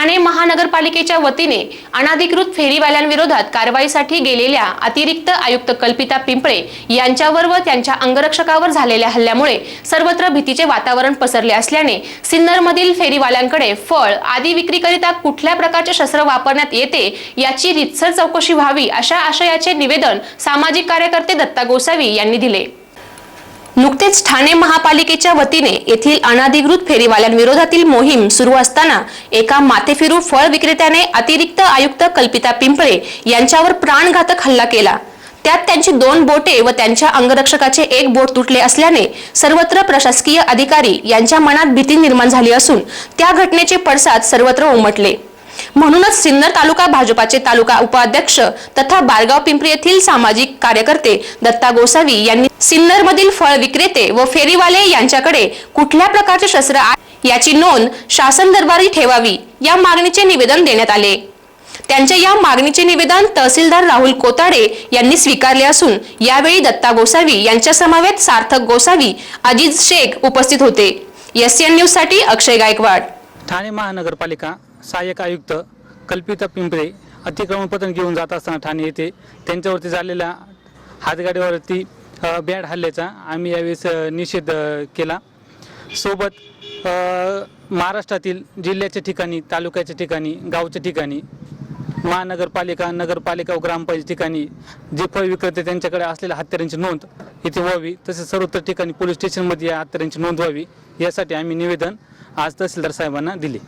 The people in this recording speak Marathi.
ठाणे महानगरपालिकेच्या वतीने अनाधिकृत फेरीवाल्यांविरोधात कारवाईसाठी गेलेल्या अतिरिक्त आयुक्त कल्पिता पिंपळे यांच्यावर व त्यांच्या अंगरक्षकावर झालेल्या हल्ल्यामुळे सर्वत्र भीतीचे वातावरण पसरले असल्याने सिन्नरमधील फेरीवाल्यांकडे फळ आदी विक्रीकरिता कुठल्या प्रकारचे शस्त्र वापरण्यात येते याची रितसर चौकशी व्हावी अशा आशयाचे निवेदन सामाजिक कार्यकर्ते दत्ता गोसावी यांनी दिले. नुकतेच ठाणे महापालिकेच्या वतीने येथील अनाधिकृत फेरीवाल्यांविरोधातील मोहीम सुरू असताना एका माथेफिरू फळ विक्रेत्याने अतिरिक्त आयुक्त कल्पिता पिंपळे यांच्यावर प्राणघातक हल्ला केला. त्यात त्यांची दोन बोटे व त्यांच्या अंगरक्षकाचे एक बोट तुटले असल्याने सर्वत्र प्रशासकीय अधिकारी यांच्या मनात भीती निर्माण झाली असून त्या घटनेचे पडसाद सर्वत्र उमटले. म्हणूनच सिन्नर तालुका भाजपाचे तालुका उपाध्यक्ष तथा बारगाव पिंपरी येथील सामाजिक कार्यकर्ते दत्ता गोसावी यांनी सिन्नर मधील फळ विक्रेते व फेरीवाले यांच्याकडे कुठल्या प्रकारचे शस्त्र याची नोंद शासन दरबारी ठेवावी या मागणीचे निवेदन देण्यात आले. त्यांच्या या मागणीचे निवेदन तहसीलदार राहुल कोताडे यांनी स्वीकारले असून यावेळी दत्ता गोसावी यांच्या समावेत सार्थक गोसावी अजित शेख उपस्थित होते. एस एन न्यूजसाठी अक्षय गायकवाड. ठाणे महानगरपालिका सहाय्यक आयुक्त कल्पिता पिंपरे अतिक्रमणपत्र घेऊन जात असताना ठाणे येथे त्यांच्यावरती झालेल्या हातगाडीवरती बॅड हल्ल्याचा आम्ही यावेळेस निषेध केला. सोबत महाराष्ट्रातील जिल्ह्याच्या ठिकाणी तालुक्याच्या ठिकाणी गावच्या ठिकाणी महानगरपालिका नगरपालिका व ग्रामपंचायत ठिकाणी जे फळ विक्रेते त्यांच्याकडे असलेल्या हत्यारांची नोंद इथे व्हावी तसेच सर्वत्र ठिकाणी पोलीस स्टेशनमध्ये या हत्यारांची नोंद व्हावी यासाठी आम्ही निवेदन आज तहसीलदार साहेबांना दिले.